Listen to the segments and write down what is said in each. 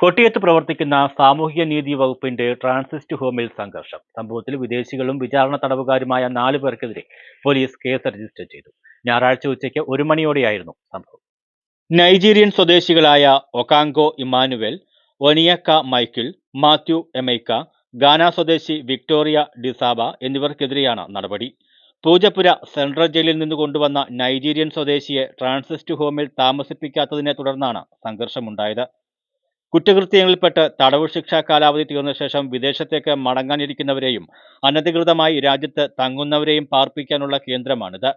കൊട്ടിയത്ത് പ്രവർത്തിക്കുന്ന സാമൂഹിക നീതി വകുപ്പിന്റെ ട്രാൻസിസ്റ്റ് ഹോമിൽ സംഘർഷം. സംഭവത്തിൽ വിദേശികളും വിചാരണ തടവുകാരുമായ നാലു പേർക്കെതിരെ പോലീസ് കേസ് രജിസ്റ്റർ ചെയ്തു. ഞായറാഴ്ച ഉച്ചയ്ക്ക് ഒരു മണിയോടെയായിരുന്നു സംഭവം. നൈജീരിയൻ സ്വദേശികളായ Okonkwo Emmanuel Onyeka Michael Matthew Emeka Ghana സ്വദേശി വിക്ടോറിയ ഡിസാബ എന്നിവർക്കെതിരെയാണ് നടപടി. പൂജപ്പുര സെൻട്രൽ ജയിലിൽ നിന്ന് കൊണ്ടുവന്ന നൈജീരിയൻ സ്വദേശിയെ ട്രാൻസിസ്റ്റ് ഹോമിൽ താമസിപ്പിക്കാത്തതിനെ തുടർന്നാണ് സംഘർഷമുണ്ടായത്. കുറ്റകൃത്യങ്ങളിൽപ്പെട്ട് തടവ് ശിക്ഷാ കാലാവധി തീർന്ന ശേഷം വിദേശത്തേക്ക് മടങ്ങാനിരിക്കുന്നവരെയും അനധികൃതമായി രാജ്യത്ത് തങ്ങുന്നവരെയും പാർപ്പിക്കാനുള്ള കേന്ദ്രമാണിത്.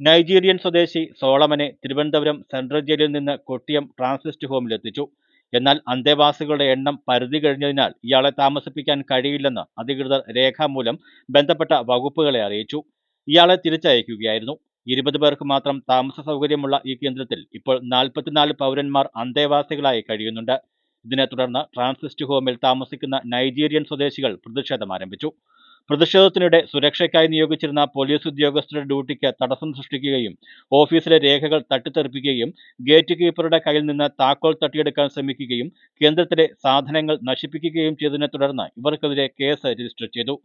നൈജീരിയൻ സ്വദേശി സോളമനെ തിരുവനന്തപുരം സെൻട്രൽ ജയിലിൽ നിന്ന് കൊട്ടിയം ട്രാൻസിസ്റ്റ് ഹോമിലെത്തിച്ചു. എന്നാൽ അന്തേവാസികളുടെ എണ്ണം പരിധി കഴിഞ്ഞതിനാൽ ഇയാളെ താമസിപ്പിക്കാൻ കഴിയില്ലെന്ന് അധികൃതർ രേഖാമൂലം ബന്ധപ്പെട്ട വകുപ്പുകളെ അറിയിച്ചു. ഇയാളെ തിരിച്ചയക്കുകയായിരുന്നു. ഇരുപത് പേർക്ക് മാത്രം താമസ സൗകര്യമുള്ള ഈ കേന്ദ്രത്തിൽ ഇപ്പോൾ നാൽപ്പത്തിനാല് പൗരന്മാർ അന്തേവാസികളായി കഴിയുന്നുണ്ട്. ഇതിനെ തുടർന്ന് ട്രാൻസിസ്റ്റ് ഹോമിൽ താമസിക്കുന്ന നൈജീരിയൻ സ്വദേശികൾ പ്രതിഷേധം ആരംഭിച്ചു. പ്രതിഷേധത്തിനിടെ സുരക്ഷയ്ക്കായി നിയോഗിച്ചിരുന്ന പോലീസ് ഉദ്യോഗസ്ഥരുടെ ഡ്യൂട്ടിക്ക് തടസ്സം സൃഷ്ടിക്കുകയും ഓഫീസിലെ രേഖകൾ തട്ടിത്തെറിപ്പിക്കുകയും ഗേറ്റ് കീപ്പറുടെ കയ്യിൽ നിന്ന് താക്കോൽ തട്ടിയെടുക്കാൻ ശ്രമിക്കുകയും കേന്ദ്രത്തിലെ സാധനങ്ങൾ നശിപ്പിക്കുകയും ചെയ്തതിനെ തുടർന്ന് ഇവർക്കെതിരെ കേസ് രജിസ്റ്റർ ചെയ്തു.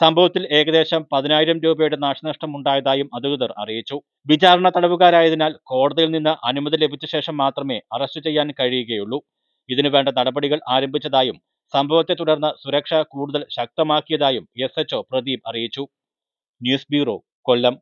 സംഭവത്തിൽ ഏകദേശം പതിനായിരം രൂപയുടെ നാശനഷ്ടം ഉണ്ടായതായും അധികൃതർ അറിയിച്ചു. വിചാരണ തടവുകാരായതിനാൽ കോടതിയിൽ നിന്ന് അനുമതി ലഭിച്ച ശേഷം മാത്രമേ അറസ്റ്റ് ചെയ്യാൻ കഴിയുകയുള്ളൂ. ഇതിനു വേണ്ട നടപടികൾ ആരംഭിച്ചതായും സംഭവത്തെ തുടർന്ന് സുരക്ഷ കൂടുതൽ ശക്തമാക്കിയതായും എസ് എച്ച്ഒ പ്രദീപ് അറിയിച്ചു. News bureau Kollam.